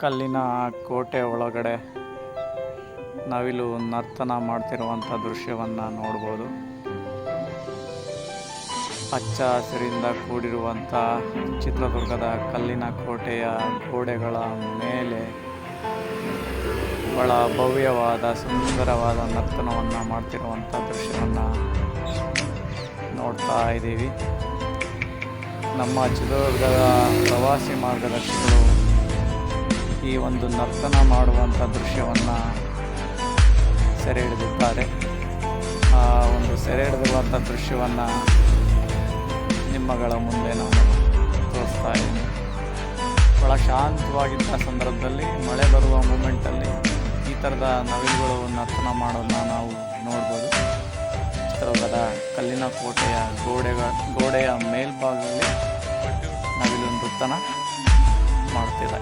ಕಲ್ಲಿನ ಕೋಟೆ ಒಳಗಡೆ ನವಿಲು ನರ್ತನ ಮಾಡ್ತಿರುವಂಥ ದೃಶ್ಯವನ್ನು ನೋಡ್ಬೋದು. ಹಚ್ಚ ಹಸಿರಿಂದ ಕೂಡಿರುವಂಥ ಚಿತ್ರದುರ್ಗದ ಕಲ್ಲಿನ ಕೋಟೆಯ ಗೋಡೆಗಳ ಮೇಲೆ ಬಹಳ ಭವ್ಯವಾದ, ಸುಂದರವಾದ ನರ್ತನವನ್ನು ಮಾಡ್ತಿರುವಂಥ ದೃಶ್ಯವನ್ನು ನೋಡ್ತಾ ಇದ್ದೀವಿ. ನಮ್ಮ ಚಿತ್ರದುರ್ಗದ ಪ್ರವಾಸಿ ಮಾರ್ಗದರ್ಶಿಗಳು ಈ ಒಂದು ನರ್ತನ ಮಾಡುವಂಥ ದೃಶ್ಯವನ್ನು ಸೆರೆ ಹಿಡಿದಿದ್ದಾರೆ. ಆ ಒಂದು ಸೆರೆ ಹಿಡಿದಿರುವಂಥ ದೃಶ್ಯವನ್ನು ನಿಮ್ಮಗಳ ಮುಂದೆ ನಾನು ತೋರಿಸ್ತಾ ಇದ್ದೀನಿ. ಭಾಳ ಶಾಂತವಾಗಿದ್ದ ಸಂದರ್ಭದಲ್ಲಿ, ಮಳೆ ಬರುವ ಮೂಮೆಂಟಲ್ಲಿ ಈ ಥರದ ನವಿಲುಗಳು ನರ್ತನ ಮಾಡೋದನ್ನ ನಾವು ನೋಡ್ಬೋದು. ಚಿತ್ರದುರ್ಗದ ಕಲ್ಲಿನ ಕೋಟೆಯ ಗೋಡೆಗಳ ಗೋಡೆಯ ಮೇಲ್ಭಾಗದಲ್ಲಿ ನವಿಲು ನೃತನ ಮಾಡ್ತಿದೆ